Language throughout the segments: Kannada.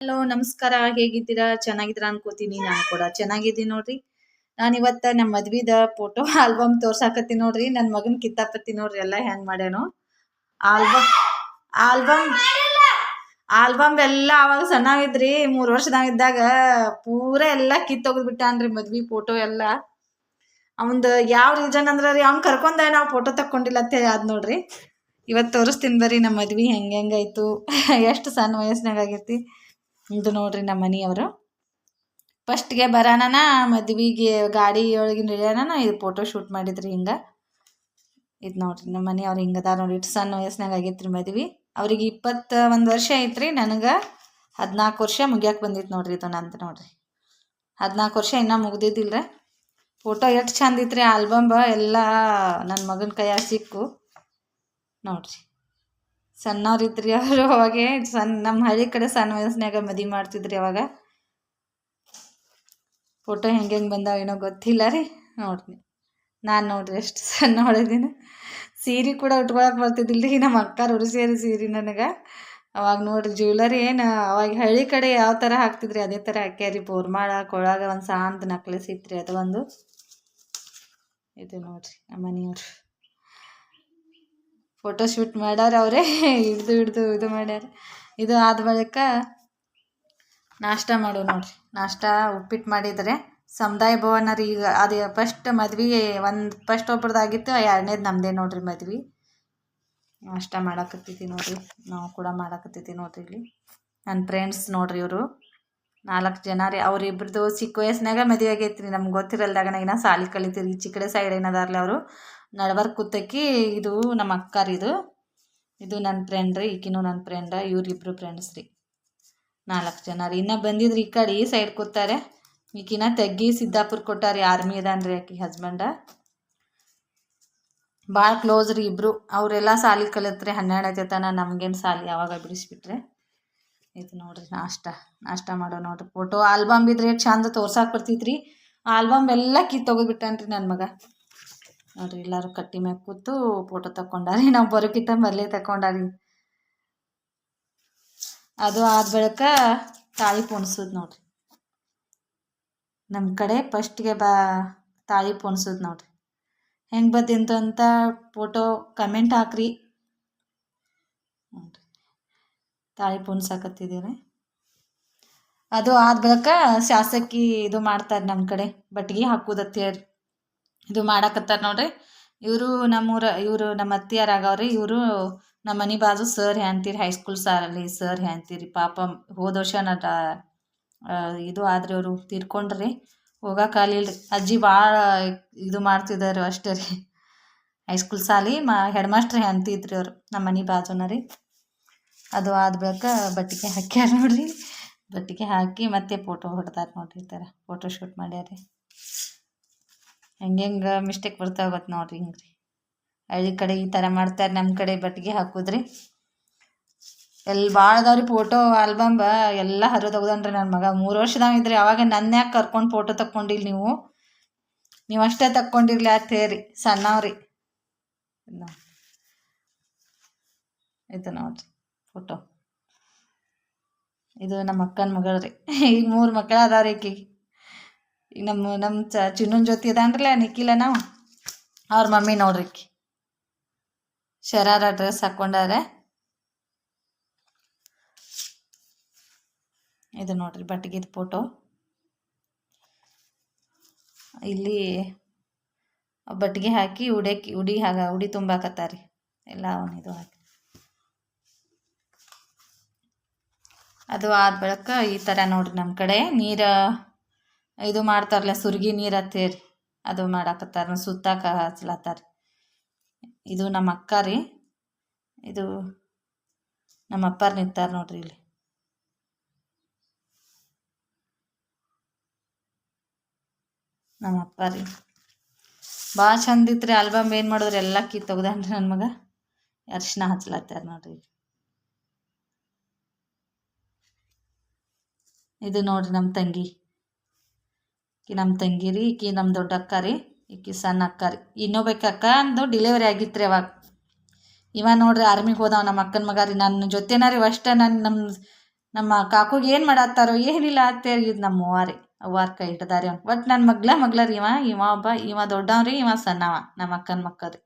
ಹಲೋ ನಮಸ್ಕಾರ. ಹೇಗಿದ್ದೀರಾ? ಚೆನ್ನಾಗಿದ್ದೀರಾ ಅನ್ಕೋತೀನಿ ನಾನು ಕೂಡ. ಚೆನ್ನಾಗಿದ್ದೀನಿ ನೋಡ್ರಿ. ನಾನು ಇವತ್ತ ನಮ್ಮ ಮದ್ವಿದ ಫೋಟೋ ಆಲ್ಬಮ್ ತೋರ್ಸಾಕತ್ತೀನಿ ನೋಡ್ರಿ. ನನ್ನ ಮಗನ ಕಿತ್ತಾಪತ್ತಿ ನೋಡ್ರಿ ಎಲ್ಲ ಹೆಂಗ್ ಮಾಡ್ಯಾನು. ಆಲ್ಬಮ್ ಆಲ್ಬಮ್ ಆಲ್ಬಮ್ ಎಲ್ಲ ಅವಾಗ ಸಣ್ಣವಿದ್ರಿ ಮೂರು ವರ್ಷದಾಗಿದ್ದಾಗ ಪೂರ ಎಲ್ಲ ಕಿತ್ತೊಗದ್ ಬಿಟ್ಟಾನ್ರಿ ಮದ್ವಿ ಫೋಟೋ ಎಲ್ಲ. ಅವಂದು ಯಾವ ರೀಸನ್ ಅಂದ್ರೆ ರೀ, ಅವ್ನು ಕರ್ಕೊಂಡ ನಾವು ಫೋಟೋ ತಕ್ಕೊಂಡಿಲ್ಲ ಅಂತ ಅದ್ ನೋಡ್ರಿ. ಇವತ್ತು ತೋರಿಸ್ತೀನಿ ಬರ್ರಿ ನಮ್ಮ ಮದ್ವಿ ಹೆಂಗೆ ಹೆಂಗಾಯ್ತು ಎಷ್ಟು ಸಣ್ಣ ವಯಸ್ಸಿನಾಗ ಆಗೈತಿ ಇದು ನೋಡ್ರಿ ನಮ್ಮ ಮನೆಯವರು. ಫಸ್ಟ್ಗೆ ಬರಾನ ಮದ್ವೆಗೆ ಗಾಡಿ ಒಳಗಿನ ಇಳಿಯೋಣ ಇದು ಫೋಟೋ ಶೂಟ್ ಮಾಡಿದ್ರಿ ಹಿಂಗೆ. ಇದು ನೋಡ್ರಿ ನಮ್ಮ ಮನೆಯವ್ರು ಹಿಂಗೆ ಅದಾರ ನೋಡಿ ಇಟ್ಟು ಸಣ್ಣ ವಯಸ್ಸಿನಾಗ ಆಗೈತ್ರಿ ಮದ್ವೆ. ಅವ್ರಿಗೆ ಇಪ್ಪತ್ತ ಒಂದು ವರ್ಷ ಐತ್ರಿ, ನನಗೆ ಹದಿನಾಲ್ಕು ವರ್ಷ ಮುಗಿಯೋಕೆ ಬಂದಿತ್ತು ನೋಡ್ರಿ ಇದು ನಂತ ನೋಡ್ರಿ. ಹದಿನಾಲ್ಕು ವರ್ಷ ಇನ್ನೂ ಮುಗ್ದಿದ್ದಿಲ್ಲ ಫೋಟೋ ಎಷ್ಟು ಚಂದ ರೀ ಆಲ್ಬಮ್ ಎಲ್ಲ ನನ್ನ ಮಗನ ಕೈಯಾಗ ಸಿಕ್ಕು. ನೋಡ್ರಿ. ಸಣ್ಣವ್ರಿದ್ರಿ ಅವರು ಅವಾಗೆ. ಸಣ್ಣ ನಮ್ಮ ಹಳ್ಳಿ ಕಡೆ ಸಣ್ಣ ವಯಸ್ಸಿನಾಗ ಮದುವೆ ಮಾಡ್ತಿದ್ರಿ ಅವಾಗ. ಫೋಟೋ ಹೆಂಗೆ ಹೆಂಗೆ ಬಂದಾವ ಏನೋ ಗೊತ್ತಿಲ್ಲ ರೀ. ನೋಡ್ರಿ ನಾನು ನೋಡ್ರಿ ಎಷ್ಟು ಸಣ್ಣ ಹೊಳಿದೀನಿ ಸೀರೆ ಕೂಡ ಉಟ್ಕೊಳಕ್ಕೆ ಬರ್ತಿದ್ದಿಲ್ಲ ರೀ. ನಮ್ಮ ಅಕ್ಕಾರ ಉಡಿಸ್ಯಾರಿ ಸೀರೆ ನನಗೆ. ಅವಾಗ ನೋಡ್ರಿ ಜ್ಯುವೆಲರಿ ಏನು, ಅವಾಗ ಹಳ್ಳಿ ಕಡೆ ಯಾವ ಥರ ಹಾಕ್ತಿದ್ರಿ, ಅದೇ ಥರ ಹಾಕ್ಯಾರಿ. ಬೋರ್ಮಾಳ ಕೊಳಗ ಒಂದು ಸಾಂತ ನಕ್ಲೆಸ್ ಇತ್ತು ರೀ ಅದು ಒಂದು. ಇದು ನೋಡ್ರಿ ನಮ್ಮ ಮನೆಯವ್ರು ಫೋಟೋ ಶೂಟ್ ಮಾಡ್ಯಾರ ಅವರೇ. ಹಿಡ್ದು ಹಿಡ್ದು ಇದು ಮಾಡ್ಯಾರ. ಇದು ಆದ ಬಳಿಕ ನಾಷ್ಟ ಮಾಡು ನೋಡ್ರಿ. ನಾಷ್ಟ ಉಪ್ಪಿಟ್ಟು ಮಾಡಿದರೆ ಸಮುದಾಯ ಭವನ ರೀ ಈಗ ಅದು ಫಸ್ಟ್ ಮದ್ವೆ ಒಂದು ಫಸ್ಟ್ ಒಬ್ರದ್ದಾಗಿತ್ತು ಎರಡನೇದು ನಮ್ಮದೇ ನೋಡ್ರಿ ಮದ್ವೆ. ನಾಷ್ಟ ಮಾಡಾಕತ್ತೈತಿ ನೋಡ್ರಿ. ನಾವು ಕೂಡ ಮಾಡಾಕತ್ತೈತಿ ನೋಡ್ರಿ ಇಲ್ಲಿ. ನನ್ನ ಫ್ರೆಂಡ್ಸ್ ನೋಡ್ರಿ ಇವರು. ನಾಲ್ಕು ಜನ ರೀ. ಅವ್ರಿಬ್ರದ್ದು ಚಿಕ್ಕ ವಯಸ್ಸಿನಾಗ ಮದುವೆ ಆಗೈತ್ರಿ. ನಮ್ಗೆ ಗೊತ್ತಿರಲ್ದಾಗ ನಾ ಸಾಲಿ ಕಲಿತೀರಿ ಚಿಕ್ಕಡೆ ಕಡೆ ಸೈಡ್ ಏನದಾರ್ಲಿ ಅವರು. ನಡ್ಬರ್ಕ್ ಕೂತಕ್ಕಿ ಇದು ನಮ್ಮ ಅಕ್ಕಾರಿ ಇದು. ಇದು ನನ್ನ ಫ್ರೆಂಡ್ ರೀ, ಈಕಿನೂ ನನ್ನ ಫ್ರೆಂಡ ಇವ್ರಿಬ್ರು ಫ್ರೆಂಡ್ಸ್ ರೀ. ನಾಲ್ಕು ಜನ ರೀ. ಇನ್ನೂ ಬಂದಿದ್ರಿ ಈ ಕಡೆ ಈ ಸೈಡ್ ಕೂತಾರೆ. ಈಕಿನ ತೆಗ್ಗಿ ಸಿದ್ದಾಪುರ ಕೊಟ್ಟಾರೆ ಆರ್ಮಿ ರೀ ಆಕಿ ಹಸ್ಬೆಂಡ ಭಾಳ ಕ್ಲೋಸ್ ರೀ ಇಬ್ಬರು ಅವರೆಲ್ಲ ಸಾಲಿ ಕಲಿತ್ರಿ ಹನ್ನೆರಡು ತನ, ನಮ್ಗೇನು ಸಾಲಿ ಯಾವಾಗ ಬಿಡಿಸ್ಬಿಟ್ರೆ. ಇದು ನೋಡ್ರಿ ನಾಷ್ಟ. ನಾಷ್ಟ ಮಾಡೋ ನೋಡ್ರಿ. ಫೋಟೋ ಆಲ್ಬಮ್ ಇದ್ರೆ ಚಂದ ತೋರ್ಸಾಕ್ ಬರ್ತೈತ್ರಿ. ಆಲ್ಬಮ್ ಎಲ್ಲ ಕಿತ್ತೊಗದ್ಬಿಟ್ಟಾನ್ರಿ ನನ್ನ ಮಗ. ನೋಡ್ರಿ, ಎಲ್ಲರೂ ಕಟ್ಟಿ ಮ್ಯಾಗ ಕೂತು ಫೋಟೋ ತಕ್ಕೊಂಡಾರಿ. ನಾವು ಬರೋಕ್ಕಿಂತ ಮೊದಲೇ ತಕೊಂಡಾರಿ ಅದು ಆದ ಬಳಿಕ ತಾಳಿ ಪೋಣಿಸೋದು ನೋಡ್ರಿ. ನಮ್ಮ ಕಡೆ ಫಸ್ಟ್ಗೆ ಬಾ ತಾಳಿ ಪೋಣಿಸೋದು ನೋಡ್ರಿ. ಹೆಂಗೆ ಬಂದಿಂತು ಅಂತ ಫೋಟೋ ಕಮೆಂಟ್ ಹಾಕ್ರಿ. ನೋಡ್ರಿ. ತಾಳಿ ಪೋಣಿಸಾಕತ್ತಿದ್ದೀರಿ ಅದು ಆದ ಬಳಿಕ ಶಾಸಕಿ ಇದು ಮಾಡ್ತಾರೆ ನಮ್ಮ ಕಡೆ, ಬಟ್ಗೆ ಹಾಕೋದತ್ತ ಹೇಳಿ ಇದು ಮಾಡಾಕತ್ತಾರ ನೋಡ್ರಿ. ಇವರು ನಮ್ಮೂರ, ಇವರು ನಮ್ಮ ಅತ್ತಿಯಾರ ಆಗವ್ರಿ. ಇವರು ನಮ್ಮ ಮನೆ ಬಾಜು ಸರ್ ಹ್ಯಾಂತೀರಿ ಹೈಸ್ಕೂಲ್ ಸಾರಲ್ಲಿ ಸರ್ ಹ್ಯಾಂತೀರಿ ಪಾಪ ಹೋದ ವರ್ಷ ನಟ ಇದು ಆದ್ರಿ ಅವರು ತೀರ್ಕೊಂಡ್ರಿ. ರೀ ಅಜ್ಜಿ ಭಾಳ ಇದು ಮಾಡ್ತಿದ್ದಾರೆ ಅಷ್ಟೇ ರೀ. ಹೈಸ್ಕೂಲ್ ಸಾಲಿ ಮಾ ಹೆಡ್ ಮಾಸ್ಟ್ರ್ ಹ್ಯಾಂತಿದ್ರಿ ಅವರು ನಮ್ಮ ಮನೆ ಬಾಜುನ ರೀ. ಅದು ಆದ ಬಳಿಕ ಬಟ್ಟಿಗೆ ಹಾಕ್ಯಾರ ನೋಡ್ರಿ. ಬಟ್ಟಿಗೆ ಹಾಕಿ ಮತ್ತೆ ಫೋಟೋ ಹೊಡ್ದಾರ ನೋಡ್ರಿ ಈ ಫೋಟೋ ಶೂಟ್ ಮಾಡ್ಯಾರ. ಹೆಂಗೆ ಹೆಂಗೆ ಮಿಸ್ಟೇಕ್ ಬರ್ತಾವೆ ಗೊತ್ತು ನೋಡ್ರಿ ಹಿಂಗೆ ರೀ ಹಳ್ಳಿ ಕಡೆ ಈ ಥರ ಮಾಡ್ತಾರೆ ನಮ್ಮ ಕಡೆ ಬಟ್ಟಿಗೆ ಹಾಕೋದ್ರಿ. ಎಲ್ಲಿ ಭಾಳ ಅದಾವ್ರಿ ಫೋಟೋ ಆಲ್ಬಮ್ ಎಲ್ಲ ಹರಿದು ಹೋಗ್ದಾನ್ರಿ ನನ್ನ ಮಗ. ಮೂರು ವರ್ಷದಾಗ ಇದ್ರಿ. ಅವಾಗ ನನ್ನ ಯಾಕೆ ಕರ್ಕೊಂಡು ಫೋಟೋ ತಕ್ಕೊಂಡಿಲ್ಲ ನೀವು? ನೀವು ಅಷ್ಟೇ ತಕ್ಕೊಂಡಿರ್ಲಿ ಆ ತೇರಿ ಸಣ್ಣವ್ರಿ. ಇದು ನೋಡ್ರಿ ಫೋಟೋ ಇದು ನಮ್ಮ ಅಕ್ಕನ ಮಗಳು ರೀ ಈಗ ಮೂರು ಮಕ್ಕಳು ಅದಾವ್ರಿ ಈಕಿಗೆ. ನಮ್ಮ ನಮ್ಮ ಚ ಚಿನ್ನನ ಜೊತೆ ಅದಾನ್ರಲ್ಲ ನಿಖಿಲ ನಾವು ಅವ್ರ ಮಮ್ಮಿ ನೋಡ್ರಿಕ್ಕಿ ಶರಾರ ಡ್ರೆಸ್ ಹಾಕ್ಕೊಂಡಾರೆ ಇದು ನೋಡ್ರಿ ಬಟ್ಟಿಗಿದ ಫೋಟೋ ಇಲ್ಲಿ ಬಟ್ಟಿಗೆ ಹಾಕಿ ಉಡಕ್ಕೆ ಉಡಿ ಹಾಗ, ಉಡಿ ತುಂಬಾಕತ್ತಾರಿ. ಎಲ್ಲ ಅವನಿದು ಹಾಕಿ. ಅದು ಆದ ಬಳಿಕ ಈ ಥರ ನೋಡ್ರಿ ನಮ್ಮ ಕಡೆ. ನೀರು ಇದು ಮಾಡ್ತಾರಲ್ಲ ಸುರ್ಗಿ ನೀರು ಹತ್ತೇರಿ. ಅದು ಮಾಡಾಕತ್ತಾರ ಸುತ್ತಾಕ ಹಚ್ಲತ್ತಾರ. ಇದು ನಮ್ಮ ಅಕ್ಕ ರೀ. ಇದು ನಮ್ಮ ಅಪ್ಪಾರ ನಿಂತಾರ ನೋಡ್ರಿ ಇಲ್ಲಿ. ನಮ್ಮ ಅಪ್ಪ ರೀ ಭಾಳ ಚಂದ ಇತ್ತು ರೀ ಆಲ್ಬಮ್, ಏನು ಮಾಡಿದ್ರೆ ಎಲ್ಲ ಕಿ ತೆಗ್ದಾನ್ರಿ ನನ್ನ ಮಗ. ಅರ್ಶಿನ ಹಚ್ಲತ್ತಾರ ನೋಡ್ರಿ ಇದು ನೋಡ್ರಿ ನಮ್ಮ ತಂಗಿ. ಈಕಿ ನಮ್ಮ ತಂಗಿ ರೀ ಈಕಿ ನಮ್ಮ ದೊಡ್ಡ ಅಕ್ಕ ರೀ ಈಕಿ ಸಣ್ಣ ಅಕ್ಕ ರೀ ಇನ್ನೊಬ್ಬಕ್ಕೆ ಅಕ್ಕ ಅಂದು ಡಿಲಿವರಿ ಆಗಿತ್ತು ರೀ ಅವಾಗ. ಇವ ನೋಡ್ರಿ ಆರ್ಮಿಗೆ ಹೋದವ ನಮ್ಮ ಅಕ್ಕನ ಮಗ ರೀ. ನನ್ನ ಜೊತೆನ ರೀ ಅಷ್ಟೇ ನಾನು ನಮ್ಮ ನಮ್ಮ ಕಾಕುಗೆ ಏನು ಮಾಡತ್ತಾರೋ ಏನಿಲ್ಲ ಅಂತೇಳಿ ಇದು ನಮ್ಮ ರೀ ಅವ್ವಾರ ಕೈ ಇಟ್ಟದಾರಿ ಅವ್ನು ಒಟ್ಟು ನನ್ನ ಮಗ್ಲ ಮಗ್ಲ ರೀ ಇವ. ಇವ ಒಬ್ಬ, ಇವ ದೊಡ್ಡವ ರೀ ಇವ ಸಣ್ಣವ ನಮ್ಮ ಅಕ್ಕನ ಮಕ್ಕ ರೀ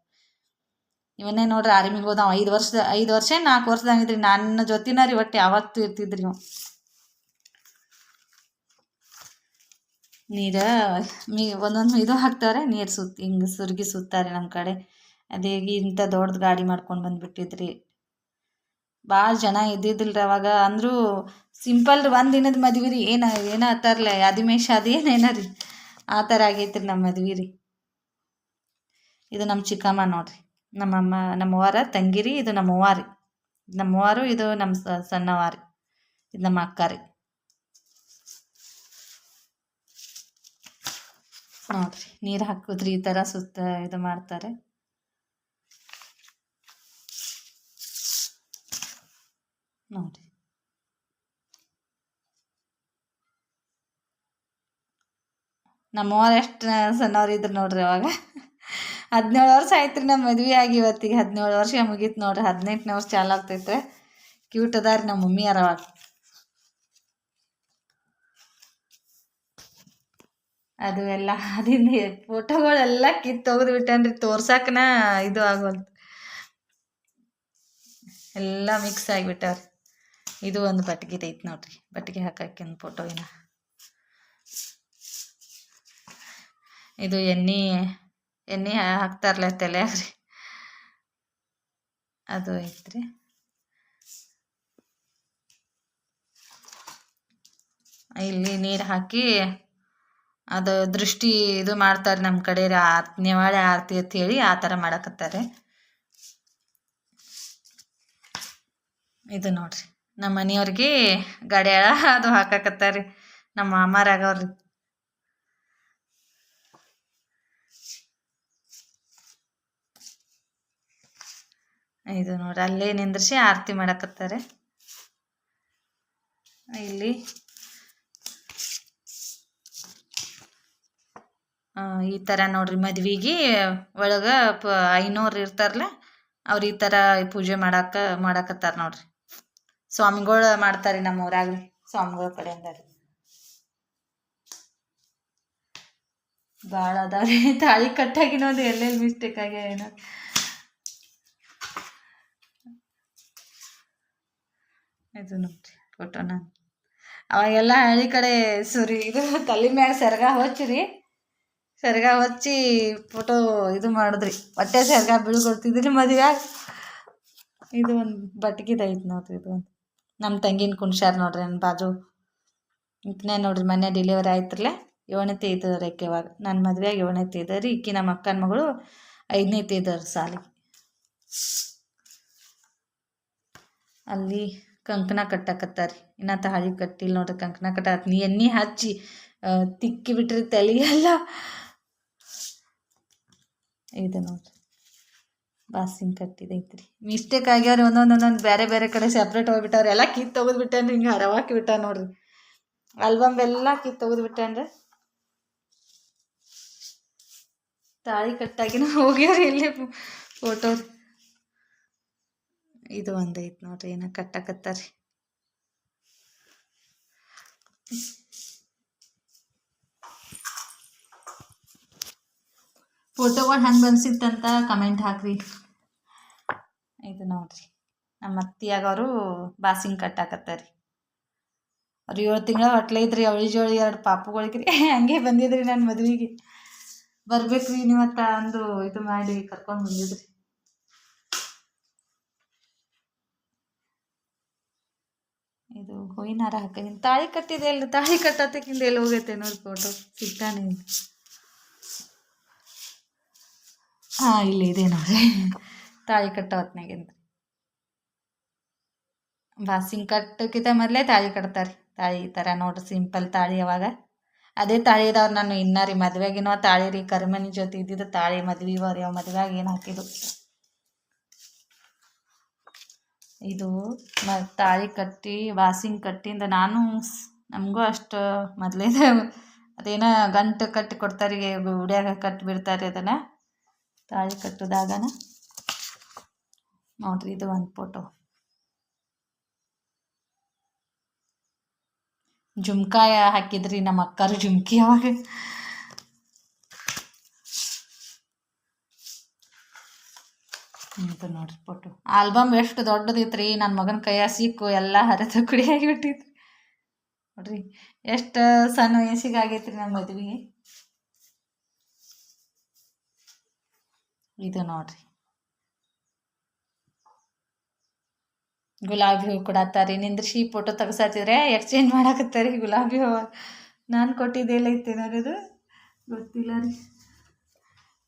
ಇವನೇ ನೋಡ್ರಿ ಆರ್ಮಿಗೆ ಹೋದವ. ಐದು ವರ್ಷ ಐದು ವರ್ಷ ನಾಲ್ಕು ವರ್ಷದಾಗಿದ್ರಿ ನನ್ನ ಜೊತಿನ ರೀ ಒಟ್ಟು ಯಾವತ್ತು ಇರ್ತಿದ್ರಿ ಇವ. ನೀರು, ಮೀ, ಒಂದೊಂದು ಇದು ಹಾಕ್ತಾರೆ ನೀರು ಸುತ್ತ ಹಿಂಗೆ ಸುರ್ಗಿ ಸುತ್ತಾರೆ ನಮ್ಮ ಕಡೆ. ಅದೇ ಇಂಥ ದೊಡ್ಡದು ಗಾಡಿ ಮಾಡ್ಕೊಂಡು ಬಂದುಬಿಟ್ಟಿದ್ರಿ. ಭಾಳ ಜನ ಇದ್ದಿದ್ದಿಲ್ಲ ರೀ ಅವಾಗ. ಅಂದರೂ ಸಿಂಪಲ್ ಒಂದು ದಿನದ ಮದ್ವೆ ರೀ. ಏನು, ಏನೋ ಆತಾರಲ್ಲ ಯಾದಿಮೆ ಶಾದಿ ಏನೇನ ರೀ? ಆ ಥರ ಆಗೈತ್ರಿ ನಮ್ಮ ಮದ್ವೆ ರೀ. ಇದು ನಮ್ಮ ಚಿಕ್ಕಮ್ಮ ನೋಡ್ರಿ. ನಮ್ಮಮ್ಮ, ನಮ್ಮವ್ವಾರ ತಂಗಿರಿ ಇದು ನಮ್ಮವ್ವ ರೀ. ನಮ್ಮವ್ವಾರು, ಇದು ನಮ್ಮ ಸಣ್ಣವ್ವ ರೀ. ಇದು ನಮ್ಮ ಅಕ್ಕ ರೀ. ನೋಡ್ರಿ, ನೀರು ಹಾಕಿದ್ರಿ ಈ ಥರ ಸುತ್ತ ಇದು ಮಾಡ್ತಾರೆ. ನೋಡ್ರಿ. ನಮ್ಮವ್ರು ಎಷ್ಟು ಸಣ್ಣವ್ರು ಇದ್ರು ನೋಡ್ರಿ ಅವಾಗ. ಹದಿನೇಳು ವರ್ಷ ಆಯ್ತು ರೀ ನಮ್ಮ ಮದ್ವೆ ಆಗಿ ಇವತ್ತಿಗೆ, ಹದಿನೇಳು ವರ್ಷ ಮುಗೀತು ನೋಡ್ರಿ, ಹದಿನೆಂಟನೇ ವರ್ಷ ಚಾಲು ಆಗ್ತೈತೆ ಕ್ಯೂಟ್ ಅದಾರಿ ನಮ್ಮ ಮಮ್ಮಿ ಅವಾಗ. ಅದು ಎಲ್ಲ ಅದಿಂದ ಫೋಟೋಗಳೆಲ್ಲ ಕಿತ್ತು ತೆಗ್ದು ಬಿಟ್ಟನ್ರಿ ತೋರ್ಸಕ್ಕನ ಇದು ಆಗೋಲ್ತು ಎಲ್ಲ ಮಿಕ್ಸ್ ಆಗಿಬಿಟ್ಟವ್ರಿ. ಇದು ಒಂದು ಬಟ್ಗೆ ಐತೆ ನೋಡ್ರಿ, ಬಟ್ಗೆ ಫೋಟೋ ಏನ ಇದು ಎಣ್ಣೆ ಎಣ್ಣೆ ಹಾಕ್ತಾರಲ್ಲ ತಲೆಯಾಗ ರೀ. ಅದು ಐತ್ರಿ. ಇಲ್ಲಿ ನೀರು ಹಾಕಿ ಅದು ದೃಷ್ಟಿ ಇದು ಮಾಡ್ತಾರೆ ನಮ್ಮ ಕಡೆ ನಿವಾಳೆ ಆರ್ ನೆವಾಳೆ ಆರತಿ ಅಂತ ಹೇಳಿ ಆ ಥರ ಮಾಡಕತ್ತಾರೆ. ಇದು ನೋಡ್ರಿ, ನಮ್ಮ ಮನೆಯವ್ರಿಗೆ ಗಡ್ಯಾಳ ಅದು ಹಾಕಕತ್ತಾರ ನಮ್ಮ ಮಾಮಾರಾಗವ್ರಿ ಇದು ನೋಡ್ರಿ, ಅಲ್ಲೇ ನಿಂದ್ರಿಸಿ ಆರತಿ ಮಾಡಕತ್ತಾರೆ. ಇಲ್ಲಿ ಈ ಥರ ನೋಡ್ರಿ ಮದ್ವೆಗೆ ಒಳಗೆ ಪ ಐನೋರು ಇರ್ತಾರಲ್ಲ ಅವ್ರು ಈ ಥರ ಪೂಜೆ ಮಾಡಾಕ, ಮಾಡಾಕತ್ತಾರ ನೋಡ್ರಿ. ಸ್ವಾಮಿಗಳು ಮಾಡ್ತಾರೆ ನಮ್ಮ ಊರಾಗ ರೀ ಸ್ವಾಮಿಗಳ ಕಡೆಯಿಂದ ರೀ. ಭಾಳ ಅದಾವ್ರಿ ತಾಳಿ ಕಟ್ಟಾಗಿನೋದು ಎಲ್ಲೆಲ್ಲಿ ಮಿಸ್ಟೇಕ್ ಆಗ್ಯಾವ ಏನೋ. ಇದು ನೋಡ್ರಿ ಫೋಟೋನ ಅವಾಗೆಲ್ಲ ಹಳ್ಳಿ ಕಡೆ ಸುರಿ, ಇದು ತಲೆ ಮ್ಯಾಗ ಸೆರಗ ಹೊಚ್ಚಿರಿ. ಸೆರಗ ಹಚ್ಚಿ ಫೋಟೋ ಇದು ಮಾಡಿದ್ರಿ. ಹೊಟ್ಟೆ ಸೆರಗ ಬೀಳ್ಕೊಡ್ತಿದ್ರಿ ಮದುವೆ ಇದು ಒಂದು ಬಟ್ಗಿದ ಐತೆ ನೋಡ್ರಿ ಇದು ಒಂದು. ನಮ್ಮ ತಂಗಿನ ಕುಣ್ಸ್ಯಾರ ನೋಡ್ರಿ ನನ್ನ ಬಾಜು. ಇಂಕನೇ ನೋಡ್ರಿ ಮೊನ್ನೆ ಡೆಲಿವರಿ ಆಯ್ತಲ್ಲ ಏಳನೇತಿ ಇದ್ದಾರೆ ಆಕೆ ಇವಾಗ. ನನ್ನ ಮದುವೆಯಾಗಿ ಏಳನೇತಿ ಇದ್ದಾರೆ ಈಕಿ ನಮ್ಮ ಅಕ್ಕನ ಮಗಳು ಐದನೇತಿ ಇದ್ದಾರೆ ಸಾಲಿಗೆ. ಅಲ್ಲಿ ಕಂಕಣ ಕಟ್ಟಾಕತ್ತಾರಿ. ಇನ್ನ ತಾಳಿ ಕಟ್ಟಿಲ್ಲ ನೋಡ್ರಿ, ಕಂಕಣ ಕಟ್ಟ ನೀ ಎಣ್ಣೆ ಹಚ್ಚಿ ತಿಕ್ಕಿ ಬಿಟ್ರಿ ತಲೆಗೆಲ್ಲ ಇದು ನೋಡ್ರಿ ಬಾಸಿಂಗ್ ಕಟ್ಟಿದೈತ್ರಿ ಮಿಸ್ಟೇಕ್ ಆಗ್ಯಾವ್ರಿ ಒಂದೊಂದು ಒಂದೊಂದು ಬೇರೆ ಬೇರೆ ಕಡೆ ಸೆಪ್ರೇಟ್ ಹೋಗ್ಬಿಟ್ಟವ್ರಿ. ಎಲ್ಲ ಕಿತ್ತು ತೆಗೆದ್ಬಿಟ್ಟೇನ್ರಿ ಹಿಂಗೆ ಹರವಾಕಿ ಬಿಟ್ಟ ನೋಡ್ರಿ. ಆಲ್ಬಮ್ ಎಲ್ಲ ಕಿತ್ತು ತೆಗೆದ್ಬಿಟ್ಟೇನ್ರಿ ತಾಳಿ ಕಟ್ಟಾಗಿನ ಹೋಗ್ಯಾವ್ರಿ ಇಲ್ಲಿ ಫೋಟೋ ಇದು ಒಂದೈತ್ ನೋಡ್ರಿ, ಏನ ಕಟ್ಟಾಕತ್ತಾರಿ ಫೋಟೋಗಳು ಹೆಂಗೆ ಬನ್ಸಿತ್ತಂತ ಕಮೆಂಟ್ ಹಾಕ್ರಿ. ಇದು ನೋಡ್ರಿ. ನಮ್ಮ ಅತ್ತಿಯಾಗವರು ಬಾಸಿಂಗ್ ಕಟ್ಟಾಕತ್ತಾರಿ ಅವ್ರು ಏಳು ತಿಂಗಳ ಹೊಟ್ಲೆ ಇದ್ರಿ ಅವಳಿ ಜೋಳಿ ಎರಡು ಪಾಪುಗಳಿಗೆ ರೀ. ಹಂಗೆ ಬಂದಿದ್ರಿ ನನ್ನ ಮದುವೆಗೆ. ಬರ್ಬೇಕ್ರಿ ನೀವತ್ತ ಅಂದು ಇದು ಮಾಡಿ ಕರ್ಕೊಂಡು ಬಂದಿದ್ರಿ. ಇದು ಹೂವಿನ ಹಾರ ತಾಳಿ ಕಟ್ಟಿದೆ ಅಲ್ಲ ತಾಳಿ ಕಟ್ಟತ್ತಕ್ಕಿಂದ ಎಲ್ಲಿ ಹೋಗೈತೆ ನೋಡಿ ಫೋಟೋ ಸಿಗ್ತಾನೆ ಇಲ್ಲ ಹಾಂ, ಇಲ್ಲಿ ಇದೆ ನೋಡ್ರಿ ತಾಳಿ ಕಟ್ಟೋ ಹೊತ್ನಾಗಿಂದ ಬಾಸಿಂಗ್ ಕಟ್ಟಕ್ಕಿಂತ ಮೊದಲೇ ತಾಳಿ ಕಟ್ತಾರೆ. ತಾಳಿ ಈ ಥರ ನೋಡ್ರಿ, ಸಿಂಪಲ್ ತಾಳಿ ಅವಾಗ. ಅದೇ ತಾಳಿ ಇದಾವ್ರು ನಾನು ಇನ್ನ ರೀ ಮದುವೆಗಿನೋ ತಾಳಿ ರೀ. ಕರಿಮನಿ ಜೊತೆ ಇದ್ದಿದ್ದು ತಾಳಿ, ಮದ್ವೆ ಅವ್ರಿ ಅವ್ ಮದುವೆಗೆ ಏನು ಹಾಕಿದ್ದು? ಇದು ಮ, ತಾಳಿ ಕಟ್ಟಿ, ವಾಸಿಂಗ್ ಕಟ್ಟಿಂದ ನಾನು ನಮಗೂ ಅಷ್ಟು ಮೊದಲೇ ಅದೇನೋ ಗಂಟು ಕಟ್ಟಿ ಕೊಡ್ತಾರೆ ಉಡ್ಯಾಗ ಕಟ್ಟಿ ಬಿಡ್ತಾರೆ ಅದನ್ನು. ತಾಳಿ ಕಟ್ಟೋದಾಗನ ನೋಡ್ರಿ ಇದು ಒಂದು ಫೋಟೋ ಜುಮ್ಕಾಯ ಹಾಕಿದ್ರಿ ನಮ್ಮ ಅಕ್ಕರು ಜುಮ್ಕಿ ಅವಾಗ. ಅಂತ ನೋಡ್ರಿ ಫೋಟೋ ಆಲ್ಬಮ್ ಎಷ್ಟು ದೊಡ್ಡದಿತ್ರಿ ನನ್ನ ಮಗನ ಕೈಯ ಸಿಕ್ಕು, ಎಲ್ಲ ಹರಿದು ಕುಡಿಯಾಗಿ ಬಿಟ್ಟಿತ್ತು. ನೋಡ್ರಿ, ಎಷ್ಟು ಸಣ್ಣ ವಯಸ್ಸಿಗೆ ಆಗೈತ್ರಿ ನಮ್ಮ ಇದು ನೋಡ್ರಿ. ಗುಲಾಬಿ ಹೂವು ತರಿ ನಿಂದ್ರಿಸಿ ಫೋಟೋ ತೆಗ್ಸಾತಿದ್ರೆ ಎಕ್ಸ್ಚೇಂಜ್ ಮಾಡಾಕತ್ತಾರಿ ಗುಲಾಬಿ ಹೂವು. ನಾನು ಕೊಟ್ಟಿದ್ದೆಲ್ಲ ಐತೆ ನೋಡೋದು ಗೊತ್ತಿಲ್ಲ ರೀ.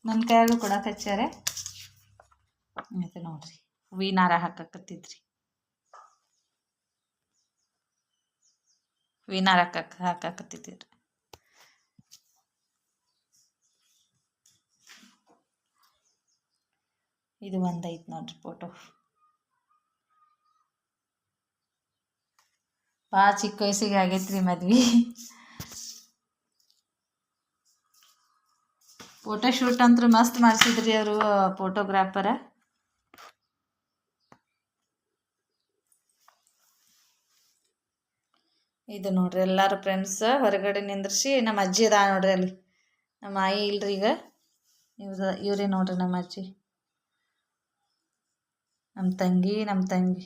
ನನ್ನ ಕೈಯಾಗೂ ಕೊಡಕ್ಕೆ ಹಚ್ಚಾರೆ ಇದು ನೋಡ್ರಿ. ಹೂವಿನ ಹಾರ ಹಾಕಕತ್ತಿದ್ರಿ. ಹೂವಿನ ಹಾರ ಹಾಕಕ್ ಹಾಕಾಕತ್ತಿದ್ರಿ ಇದು ಒಂದೈತೆ ನೋಡ್ರಿ ಫೋಟೋ ಭಾಳ ಚಿಕ್ಕ ವಯಸ್ಸಿಗೆ ಆಗೈತ್ರಿ ಮದ್ವೆ. ಫೋಟೋ ಶೂಟ್ ಅಂತೂ ಮಸ್ತ್ ಮಾಡಿಸಿದ್ರಿ ಅವರು ಫೋಟೋಗ್ರಾಫರ ಇದು ನೋಡ್ರಿ ಎಲ್ಲರೂ ಫ್ರೆಂಡ್ಸ್ ಹೊರಗಡೆ ನಿಂದ್ರಿಸಿ ನಮ್ಮ ಅಜ್ಜಿ ಅದ ನೋಡ್ರಿ ಅಲ್ಲಿ. ನಮ್ಮ ಆಯಿ ಇಲ್ರಿ ಈಗ. ಇವ್ರ ಇವರೇ ನೋಡ್ರಿ ನಮ್ಮ ಅಜ್ಜಿ ನಮ್ಮ ತಂಗಿ ನಮ್ಮ ತಂಗಿ.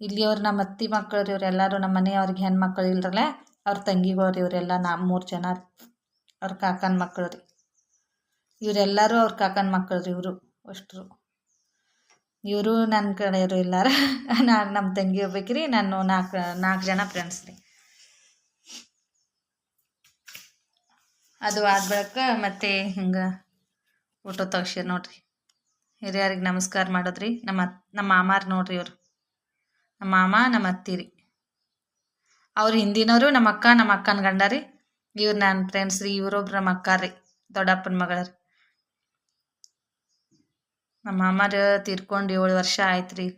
ಇಲ್ಲಿಯವ್ರು ನಮ್ಮ ಅತ್ತಿ ಮಕ್ಕಳು ಇವರೆಲ್ಲರೂ ನಮ್ಮ ಮನೆಯವ್ರಿಗೆ ಹೆಣ್ಮಕ್ಳು ಇಲ್ರಲ್ಲ, ಅವ್ರ ತಂಗಿಗಳು ರೀ ಇವರೆಲ್ಲ ನಾ ಮೂರು ಜನ ಅವ್ರ ಕಾಕನ ಮಕ್ಕಳು ರೀ. ಇವರೆಲ್ಲರೂ ಅವ್ರ ಕಾಕನ ಮಕ್ಕಳು ರೀ ಇವರು ಅಷ್ಟರು. ಇವರು ನನ್ನ ಕಡೆಯವರು ಎಲ್ಲಾರ ನಾನು ನಮ್ಮ ತಂಗಿ ಹೋಗ್ಬೇಕ್ರಿ ನಾನು ನಾಲ್ಕು ನಾಲ್ಕು ಜನ ಫ್ರೆಂಡ್ಸ್ ರೀ. ಅದು ಆದ ಬಳಿಕ ಮತ್ತೆ ಹಿಂಗೆ ಊಟ ತೆಗ್ಸ್ಯಾರ ನೋಡ್ರಿ. ಹಿರಿಯರಿಗೆ ನಮಸ್ಕಾರ ಮಾಡೋದ್ರಿ. ನಮ್ಮ ನಮ್ಮ ಮಾಮಾರು ನೋಡ್ರಿ ಇವ್ರು. ನಮ್ಮ ಮಾಮ, ನಮ್ಮ ಅತ್ತಿ ರೀ. ಅವ್ರು ಹಿಂದಿನವರು, ನಮ್ಮ ಅಕ್ಕ, ನಮ್ಮ ಅಕ್ಕನ ಗಂಡ ರೀ. ಇವ್ರು ನನ್ನ ಫ್ರೆಂಡ್ಸ್ ರೀ, ಇವ್ರೊಬ್ರು ನಮ್ಮ ಅಕ್ಕ ರೀ. ದೊಡ್ಡಪ್ಪನ ಮಗಳ ರೀ. ನಮ್ಮ ಮಾಮಾರು ತೀರ್ಕೊಂಡು ಏಳು ವರ್ಷ ಆಯ್ತು ರೀ.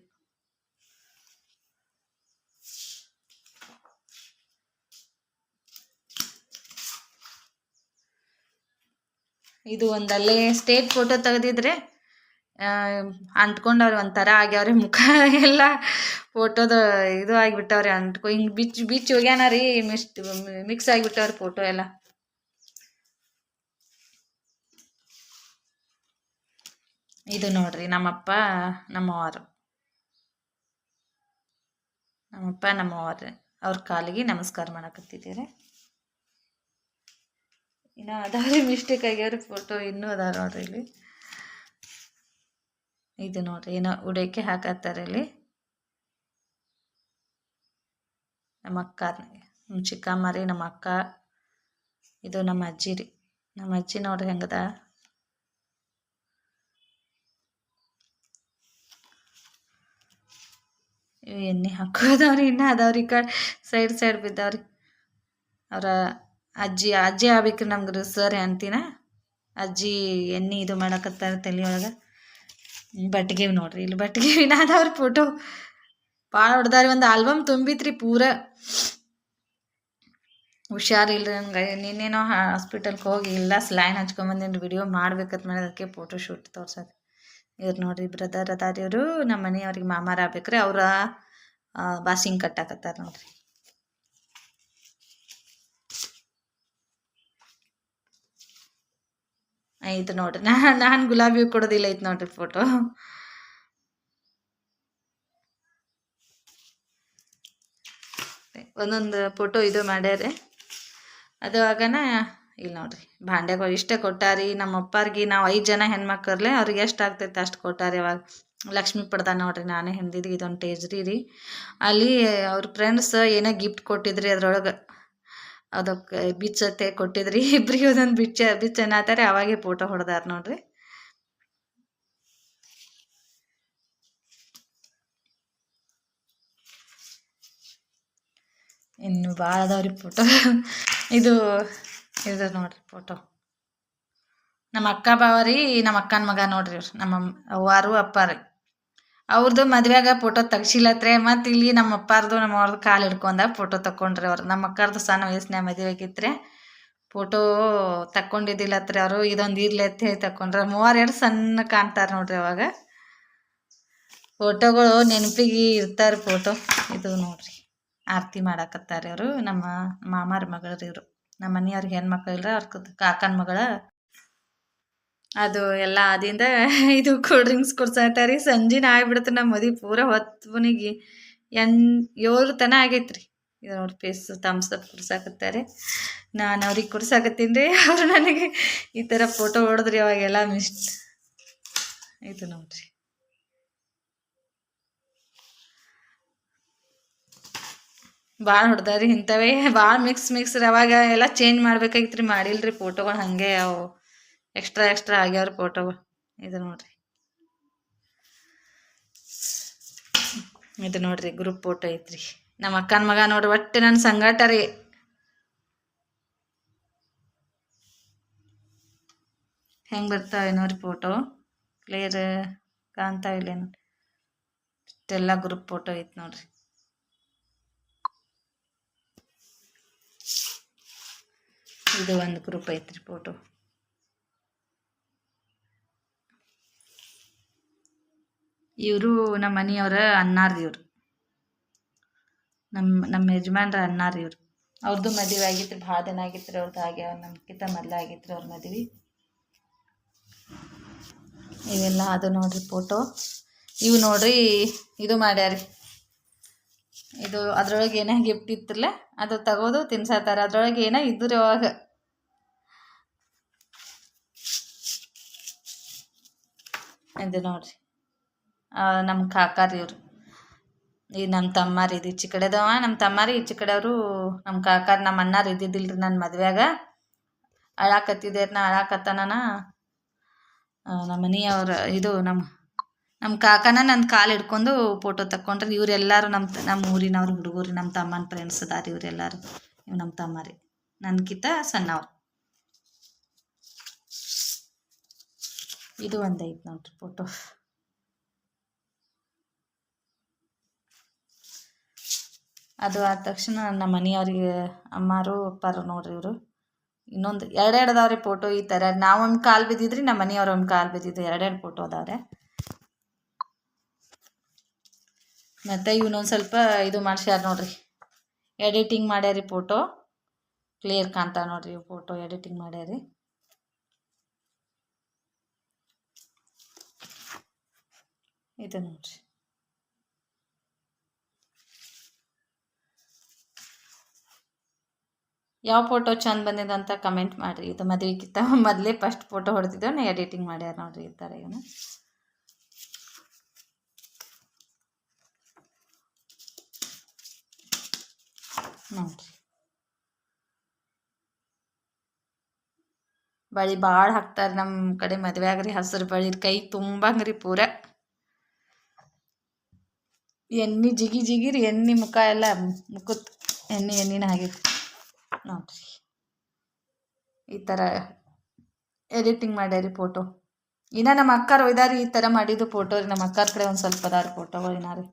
ಇದು ಒಂದಲ್ಲೇ ಸ್ಟೇಟ್ ಫೋಟೋ ತೆಗೆದಿದ್ರೆ ಅಂಟ್ಕೊಂಡವ್ರಿ ಒಂಥರ ಆಗ್ಯಾವ್ರಿ ಮುಖ. ಎಲ್ಲ ಫೋಟೋದ ಇದು ಆಗಿಬಿಟ್ಟವ್ರಿ ಅಂಟ್ಕೊ ಹಿಂಗೆ ಬಿಚ್ ಬಿಚ್ ಹೋಗ್ಯಾನ ರೀ ಮಿಕ್ಸ್ ಆಗಿಬಿಟ್ಟವ್ರಿ ಫೋಟೋ ಎಲ್ಲ. ಇದು ನೋಡ್ರಿ ನಮ್ಮಪ್ಪ, ನಮ್ಮವರು. ನಮ್ಮಪ್ಪ, ನಮ್ಮವರು. ಅವ್ರ ಕಾಲಿಗೆ ನಮಸ್ಕಾರ ಮಾಡಕತ್ತಿದ್ದೀರಿ ಇನ್ನು ಅದಾವ್ರಿ ಮಿಸ್ಟೇಕ್ ಆಗ್ಯಾವ್ರಿ ಫೋಟೋ ಇನ್ನೂ ಅದಾವ ನೋಡ್ರಿ ಇಲ್ಲಿ. ಇದು ನೋಡ್ರಿ, ಏನೋ ಉಡಕ್ಕೆ ಹಾಕತ್ತಾರೆ ಇಲ್ಲಿ. ನಮ್ಮ ಅಕ್ಕ ನಮ್ಮ ಚಿಕ್ಕಮ್ಮ ರೀ ನಮ್ಮ ಅಕ್ಕ, ಇದು ನಮ್ಮ ಅಜ್ಜಿ ರೀ. ನಮ್ಮ ಅಜ್ಜಿ ನೋಡ್ರಿ ಹೆಂಗದ. ಎಣ್ಣೆ ಹಾಕೋದವ್ರಿ ಇನ್ನೂ ಅದಾವ್ರಿ ಈ ಕಡೆ ಸೈಡ್ ಸೈಡ್ ಬಿದ್ದಾವ್ರಿ. ಅವರ ಅಜ್ಜಿ ಅಜ್ಜಿ ಆಗ್ಬೇಕ್ರಿ ನಮ್ಗೆ ಸರ್ ಅಂತೀನ. ಅಜ್ಜಿ ಎಣ್ಣೆ ಇದು ಮಾಡಕತ್ತಾರೆ ತಲೆ ಬಟ್ಟಿಗೆ ನೋಡ್ರಿ, ಇಲ್ಲಿ ಬಟ್ಟಿಗೆ ಅವ್ರ ಫೋಟೋ ಭಾಳ ಹೊಡ್ದಾರಿ ಒಂದು ಆಲ್ಬಮ್ ತುಂಬಿತ್ರಿ ಪೂರ. ಹುಷಾರಿಲ್ಲ ನಂಗೆ ನಿನ್ನೇನೋ ಹಾಸ್ಪಿಟಲ್ಗೆ ಹೋಗಿ ಇಲ್ಲ ಸ್ಲೈನ್ ಹಚ್ಕೊಂಬಂದಿನಿ ವಿಡಿಯೋ ಮಾಡ್ಬೇಕಂತ ಮೇಲೆ ಅದಕ್ಕೆ ಫೋಟೋ ಶೂಟ್ ತೋರ್ಸೋದು. ಇವ್ರು ನೋಡ್ರಿ ಬ್ರದರ್ ಅದಾರಿ ಅವರು ನಮ್ಮ ಮನೆಯವ್ರಿಗೆ ಮಾಮಾರ ಆಗ್ಬೇಕ್ರಿ, ಅವ್ರ ಬಾಸಿಂಗ್ ಕಟ್ಟಾಕತ್ತಾರ ನೋಡ್ರಿ. ಐತೆ ನೋಡ್ರಿ ನಾ ನಾನು ಗುಲಾಬಿ ಕೊಡೋದಿಲ್ಲ ಐತೆ ನೋಡ್ರಿ ಫೋಟೋ ಒಂದೊಂದು ಫೋಟೋ ಇದು ಮಾಡ್ಯಾರೆ. ಅದು ಆಗನ ಇಲ್ಲಿ ನೋಡ್ರಿ ಭಾಂಡ್ಯಾಗ ಇಷ್ಟೇ ಕೊಟ್ಟಾರಿ. ನಮ್ಮ ಅಪ್ಪಾರ್ಗಿ ನಾವು ಐದು ಜನ ಹೆಣ್ಮಕ್ಳರ್ಲೆ ಅವ್ರಿಗೆ ಎಷ್ಟು ಆಗ್ತೈತೆ ಅಷ್ಟು ಕೊಟ್ಟಾರಿ ಅವಾಗ ಲಕ್ಷ್ಮಿ ಪಡ್ದ ನೋಡ್ರಿ, ನಾನೇ ಹಿಂದಿದ್ದು ಇದೊಂದು ಟೇಜ್ರಿ ರೀ ಅಲ್ಲಿ ಅವ್ರ ಫ್ರೆಂಡ್ಸ್ ಏನೇ ಗಿಫ್ಟ್ ಕೊಟ್ಟಿದ್ರಿ ಅದ್ರೊಳಗೆ. ಅದಕ್ಕೆ ಬಿಚ್ಚತ್ತೆ ಕೊಟ್ಟಿದ್ರಿ. ಇಬ್ಬರಿಗೆ ಒಂದೊಂದು ಬಿಚ್ಚ ಬಿಚ್ಚ ಅನ್ನತಾರೆ ಅವಾಗೆ ಫೋಟೋ ಹೊಡೆದಾರ ನೋಡ್ರಿ. ಇನ್ನು ಭಾಳ ಅದಾವ್ರಿ ಫೋಟೋ ಇದು ಇದು ನೋಡ್ರಿ ಫೋಟೋ ನಮ್ಮ ಅಕ್ಕ ಬಾವ ರೀ ನಮ್ಮ ಅಕ್ಕನ ಮಗ ನೋಡ್ರಿ ಇವ್ರು. ನಮ್ಮ ಅವ್ವಾರು ಅಪ್ಪ ರೀ ಅವ್ರದ್ದು ಮದುವೆಯಾಗ ಫೋಟೋ ತೆಗ್ಸಿಲ್ಲತ್ರೆ ಮತ್ತು ಇಲ್ಲಿ ನಮ್ಮ ಅಪ್ಪಾರ್ದು, ನಮ್ಮ ಅವ್ರದ್ದು ಕಾಲು ಹಿಡ್ಕೊಂಡ ಫೋಟೋ ತಕೊಂಡ್ರೆ ಅವ್ರು ನಮ್ಮ ಅಕ್ಕಾರ್ದು ಸಣ್ಣ ವಯಸ್ಸಿನ ಮದುವೆ ಆಗಿತ್ರೆ ಫೋಟೋ ತಕ್ಕೊಂಡಿದ್ದಿಲ್ಲತ್ರಿ ಅವರು ಇದೊಂದು ಇರ್ಲಿ ಅಂತ ಹೇಳಿ ತಕೊಂಡ್ರ ಮೂವರು ಎರಡು ಸಣ್ಣ ಕಾಣ್ತಾರೆ ನೋಡ್ರಿ ಅವಾಗ. ಫೋಟೋಗಳು ನೆನಪಿಗೆ ಇರ್ತಾರೆ ಫೋಟೋ ಇದು ನೋಡ್ರಿ. ಆರತಿ ಮಾಡಾಕತ್ತಾರೆ ಅವರು ನಮ್ಮ ಮಾಮಾರ ಮಗಳ್ರಿ ಇವರು. ನಮ್ಮ ಮನೆಯವ್ರಿಗೆ ಹೆಣ್ಮಕ್ಳು ಇಲ್ರ, ಅವ್ರ ಕಾಕನ ಮಗಳ. ಅದು ಎಲ್ಲ ಆದಿಂದ ಇದು ಕೂಲ್ ಡ್ರಿಂಕ್ಸ್ ಕುಡ್ಸಾತಾರಿ ಸಂಜಿನ ಆಗ್ಬಿಡ್ತು ನಮ್ಮ ಮದಿ ಪೂರ ಹೊತ್ತುನಿಗೆ ಎನ್ ಏಳು ತನ ಆಗೈತ್ರಿ. ಇದು ನೋಡಿ ಪೇಸ್ ಥಮ್ಸ್ ಅಪ್ ಕುಡ್ಸಾಕತ್ತಾರೆ. ನಾನು ಅವ್ರಿಗೆ ಕುಡ್ಸಾಕತ್ತೀನಿ ರೀ. ಅವ್ರು ನನಗೆ ಈ ಥರ ಫೋಟೋ ಹೊಡೆದ್ರಿ ಅವಾಗೆಲ್ಲ ಮಿಸ್ ಇದು ನೋಡ್ರಿ. ಭಾಳ ಹೊಡ್ದಾರಿ ಇಂಥವೇ. ಭಾಳ ಮಿಕ್ಸ್ ಮಿಕ್ಸ್ ರೀ. ಅವಾಗ ಎಲ್ಲ ಚೇಂಜ್ ಮಾಡ್ಬೇಕಾಗಿತ್ತು ರೀ ಮಾಡಿಲ್ರಿ ಫೋಟೋಗಳು ಹಾಗೆ ಅವು. ಎಕ್ಸ್ಟ್ರಾ ಎಕ್ಸ್ಟ್ರಾ ಆಗ್ಯಾವ್ರಿ ಫೋಟೋ ಇದು ನೋಡ್ರಿ. ಇದು ನೋಡ್ರಿ ಗ್ರೂಪ್ ಫೋಟೋ ಐತ್ರಿ. ನಮ್ಮ ಅಕ್ಕನ ಮಗ ನೋಡ್ರಿ ಒಟ್ಟು ನನ್ನ ಸಂಗಾಟ ರೀ. ಹೆಂಗೆ ಬರ್ತಾವೆ ನೋಡ್ರಿ ಫೋಟೋ ಕ್ಲಿಯರ್ ಕಾಣ್ತಾವಿಲ್ಲೇನು ಇಷ್ಟೆಲ್ಲ ಗ್ರೂಪ್ ಫೋಟೋ ಐತೆ ನೋಡ್ರಿ. ಇದು ಒಂದು ಗ್ರೂಪ್ ಐತ್ರಿ ಫೋಟೋ ಇವರು ನಮ್ಮ ಮನೆಯವ್ರ ಅನ್ನಾರ್ರಿ ಇವರು ನಮ್ಮ ನಮ್ಮ ಯಜಮಾನ್ರ ಅನ್ನಾರ್ರಿ ಇವರು ಅವ್ರದ್ದು ಮದುವೆ ಆಗಿತ್ತು ಭಾಳ ದಿನ ಆಗಿತ್ತು ರೀ ಹಾಗೆ ಆಗ್ಯಾವ ನಮ್ಗಿಂತ ಮೊದಲು ಆಗಿತ್ತು ಅವ್ರ ಮದುವೆ. ಇವೆಲ್ಲ ಅದು ನೋಡ್ರಿ ಫೋಟೋ ಇವು ನೋಡ್ರಿ, ಇದು ಮಾಡ್ಯಾರಿ. ಇದು ಅದ್ರೊಳಗೆ ಏನೇ ಗಿಫ್ಟ್ ಇತ್ತಲ್ಲ, ಅದು ತಗೋದು ತಿನ್ಸತ್ತಾರ ಅದ್ರೊಳಗೆ ಏನೋ ಇದ್ದು ರೀ ಅವಾಗ. ಇದು ನೋಡ್ರಿ. ನಮ್ಮ ಕಾಕಾರಿ ಇವರು ಈ ನಮ್ಮ ತಮ್ಮಾರಿ ಇದು ಈಚೆ ಕಡೆದವ ನಮ್ಮ ತಮ್ಮಾರಿ ಈಚೆ ಕಡೆಯವರು ನಮ್ಮ ಕಾಕಾರ ನಮ್ಮ ಅಣ್ಣಾರು ಇದ್ದಿದ್ದಿಲ್ಲ ರೀ ನನ್ನ ಮದುವೆಯಾಗ. ಅಳಾಕತ್ತಿದ್ದೆ ನಾ ಅಳಾಕತ್ತನ ನಮ್ಮ ಮನೆಯವ್ರ ಇದು ನಮ್ಮ ನಮ್ಮ ಕಾಕನ ನನ್ನ ಕಾಲು ಹಿಡ್ಕೊಂಡು ಫೋಟೋ ತಕ್ಕೊಂಡ್ರೆ. ಇವರೆಲ್ಲರೂ ನಮ್ಮ ನಮ್ಮ ಊರಿನವ್ರು ಹುಡುಗರು ನಮ್ಮ ತಮ್ಮನ ಫ್ರೆಂಡ್ಸ್ ಅದಾರಿ ಇವರೆಲ್ಲರೂ. ಇವ್ ನಮ್ಮ ತಮ್ಮರಿ. ಕಿತ್ತ ಸಣ್ಣವ್ರು. ಇದು ಒಂದು ಐತೆ ನೋಡ್ರಿ ಫೋಟೋ ಅದು ಆದ ತಕ್ಷಣ ನಮ್ಮ ಮನೆಯವ್ರಿಗೆ ಅಮ್ಮಾರು, ಅಪ್ಪಾರು ನೋಡ್ರಿ ಇವರು. ಇನ್ನೊಂದು ಎರಡೆರಡು ಅದಾವ್ರಿ ಫೋಟೋ ಈ ಥರ ನಾವೊಂದು ಕಾಲು ಬಿದ್ದಿದ್ರಿ, ನಮ್ಮ ಮನೆಯವ್ರು ಒಂದು ಕಾಲು ಬಿದ್ದಿದ್ದು. ಎರಡೆರಡು ಫೋಟೋ ಅದಾವ್ರೆ. ಮತ್ತು ಇವನೊಂದು ಸ್ವಲ್ಪ ಇದು ಮಾಡ್ಸ್ಯಾರ ನೋಡ್ರಿ. ಎಡಿಟಿಂಗ್ ಮಾಡ್ಯಾರಿ ಫೋಟೋ ಕ್ಲಿಯರ್ ಕಾಂತ ನೋಡ್ರಿ ಫೋಟೋ ಎಡಿಟಿಂಗ್ ಮಾಡ್ಯಾರಿ. ಇದು ನೋಡ್ರಿ. ಯಾವ ಫೋಟೋ ಚಂದ ಬಂದಿದೆ ಅಂತ ಕಮೆಂಟ್ ಮಾಡಿರಿ. ಇದು ಮದುವೆಗಿಂತ ಮೊದಲೇ ಫಸ್ಟ್ ಫೋಟೋ ಹೊಡೆದಿದ್ದೆ ನಾ ಎಡಿಟಿಂಗ್ ಮಾಡ್ಯಾರ ನೋಡ್ರಿ ಈ ಥರ ಇವನು. ನೋಡ್ರಿ. ಬಳಿ ಭಾಳ ಹಾಕ್ತಾರೆ ನಮ್ಮ ಕಡೆ ಮದುವೆ ಆಗ್ರಿ, ಹಸಿರು ಬಳಿ ಕೈ ತುಂಬಂಗ್ರಿ ಪೂರ. ಎಣ್ಣೆ ಜಿಗಿ ಜಿಗಿರಿ ಎಣ್ಣೆ ಮುಖ ಎಲ್ಲ ಮುಖದ ಎಣ್ಣೆ ಎಣ್ಣಿನ ಆಗೈತಿ ನೋಡಿರಿ ಈ ಥರ ಎಡಿಟಿಂಗ್ ಮಾಡ್ಯಾರಿ ಫೋಟೋ ಇನ್ನು ನಮ್ಮ ಅಕ್ಕಾರು ಒಯ್ದಾರಿ ಈ ಥರ ಮಾಡಿದ್ದು ಫೋಟೋ ರೀ. ನಮ್ಮ ಅಕ್ಕಾರ ಕಡೆ ಒಂದು ಸ್ವಲ್ಪ ಅದಾರ ಫೋಟೋಗಳು ರೀ.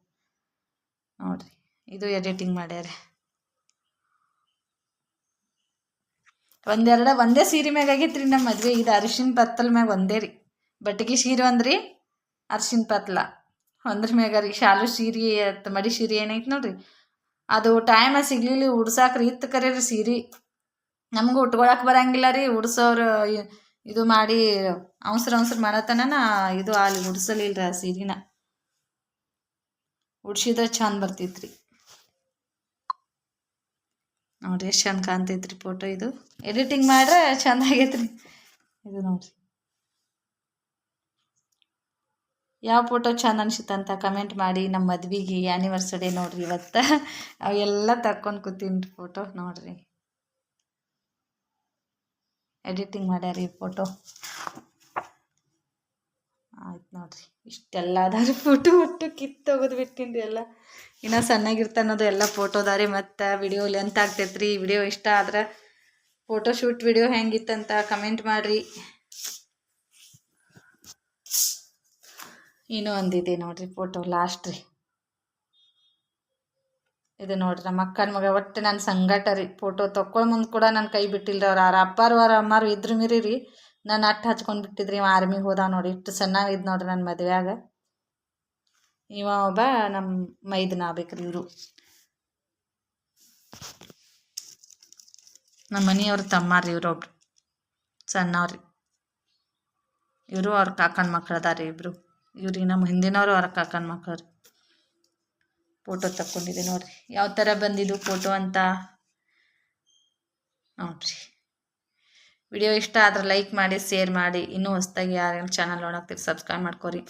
ನೋಡಿರಿ, ಇದು ಎಡಿಟಿಂಗ್ ಮಾಡ್ಯಾರಿ. ಒಂದೆರಡು, ಒಂದೇ ಸೀರೆ ಮ್ಯಾಗ ಆಗೈತ್ರಿ ನಮ್ಮ ಮದುವೆ. ಇದು ಅರಿಶಿನ ಪತ್ತಲ್ ಮ್ಯಾಗ ಒಂದೇ ರೀ. ಬಟ್ಟಿಗೆ ಸೀರೆ ಒಂದ್ರಿ ಅರಿಶಿನ ಪತ್ಲ. ಒಂದ್ರ ಮ್ಯಾಗ ರೀ. ಶಾಲು ಸೀರೆ ಮಡಿ ಸೀರೆ ಏನೈತೆ ನೋಡ್ರಿ. ಅದು ಟೈಮ ಸಿಗ್ಲಿಲ್ಲ ಉಡ್ಸಾಕ್ರಿ ಇತ್ತು ಕರೀರಿ ಸೀರೆ. ನಮ್ಗೆ ಉಟ್ಕೊಳಕ್ಕೆ ಬರಂಗಿಲ್ಲ ರೀ, ಉಡ್ಸೋರು ಇದು ಮಾಡಿ ಅವಸರ ಅವಸರ ಮಾಡತನ ಇದು ಅಲ್ಲಿ ಉಡ್ಸಲಿಲ್ಲ ರೀ ಆ ಸೀರೆನ. ಉಡ್ಸಿದ್ರೆ ಚಂದ ಬರ್ತೈತ್ರಿ. ನೋಡ್ರಿ ಎಷ್ಟು ಚಂದ ಕಾಣ್ತೈತ್ರಿ ಫೋಟೋ ಇದು. ಎಡಿಟಿಂಗ್ ಮಾಡ್ರೆ ಚಂದ ಆಗೈತೆ ರೀ ಇದು ನೋಡ್ರಿ. ಯಾವ ಫೋಟೋ ಚೆಂದ ಅನಿಸುತ್ತಂತ ಕಮೆಂಟ್ ಮಾಡಿ ನಮ್ಮ ಮದ್ವೆಗೆ ಆ್ಯನಿವರ್ಸರಿ ನೋಡ್ರಿ ಇವತ್ತು. ಅವೆಲ್ಲ ತಕ್ಕೊಂಡು ಕೂತೀನಿ ಫೋಟೋ ನೋಡ್ರಿ. ಎಡಿಟಿಂಗ್ ಮಾಡ್ಯಾರಿ ಫೋಟೋ ಆಯ್ತು ನೋಡ್ರಿ. ಇಷ್ಟೆಲ್ಲ ಅದಾರಿ ಫೋಟೋ ಒಟ್ಟು ಕಿತ್ತು ತೆಗೆದು ಬಿಟ್ಟಿನಿ ರೀ ಎಲ್ಲ. ಇನ್ನೂ ಸಣ್ಣಗಿರ್ತ ಅನ್ನೋದು ಎಲ್ಲ ಫೋಟೋ ಅದಾರಿ ಮತ್ತು ವಿಡಿಯೋ ಲೆಂತ್ ಆಗ್ತೈತ್ರಿ. ವಿಡಿಯೋ ಇಷ್ಟ ಆದ್ರೆ ಫೋಟೋ ಶೂಟ್ ವಿಡಿಯೋ ಹೆಂಗಿತ್ತಂತ ಕಮೆಂಟ್ ಮಾಡಿರಿ. ಇನ್ನೂ ಒಂದಿದೆ ನೋಡ್ರಿ ಫೋಟೋ ಲಾಸ್ಟ್ ರೀ. ಇದು ನೋಡ್ರಿ ನಮ್ಮ ಅಕ್ಕನ ಮಗ, ಒಟ್ಟು ನನ್ನ ಸಂಗಟ ರೀ. ಫೋಟೋ ತೊಗೊಳ್ ಮುಂದೆ ಕೂಡ ನನ್ನ ಕೈ ಬಿಟ್ಟಿಲ್ಲ ಅವ್ರು. ಅವ್ರ ಅಪ್ಪಾರು ಅವ್ರ ಅಮ್ಮಾರು ಇದ್ರ ಮೀರಿ ರೀ ನಾನು ಅಟ್ಟು ಹಚ್ಕೊಂಡು ಬಿಟ್ಟಿದ್ರಿ, ಇವ ಆರ್ಮಿಗೆ ಹೋದ ನೋಡಿ ಇಷ್ಟು ಚೆನ್ನಾಗಿದ್ದು ನೋಡ್ರಿ ನನ್ನ ಮದುವೆಯಾಗ. ಇವ ಒಬ್ಬ ನಮ್ಮ ಮೈದನ ಆಗ್ಬೇಕ್ರಿ ಇವರು. ನಮ್ಮ ಮನೆಯವ್ರ ತಮ್ಮಾರಿ ಇವ್ರೊಬ್ರು ಸಣ್ಣವ್ರಿ ಇವರು ಅವ್ರ ಕಾಕನ ಮಕ್ಳು ರೀ ಇಬ್ರು. ಇವ್ರಿಗೆ ನಮ್ಮ ಹಿಂದಿನವರು ಅವ್ರ ಕಾಕನ ಮಕ್ಕಳು ಫೋಟೋ ತಕ್ಕೊಂಡಿದೆ ನೋಡ್ರಿ. ಯಾವ ಥರ ಬಂದಿದ್ದು ಫೋಟೋ ಅಂತ? ನೋಡ್ರಿ. ವಿಡಿಯೋ ಇಷ್ಟ ಆದ್ರೆ ಲೈಕ್ ಮಾಡಿ ಶೇರ್ ಮಾಡಿ. ಇನ್ನೂ ಹೊಸ್ದಾಗಿ ಯಾರ್ಯಾರು ಚಾನಲ್ ನೋಡಾಕ್ತೀರಿ ಸಬ್ಸ್ಕ್ರೈಬ್ ಮಾಡ್ಕೊರಿ.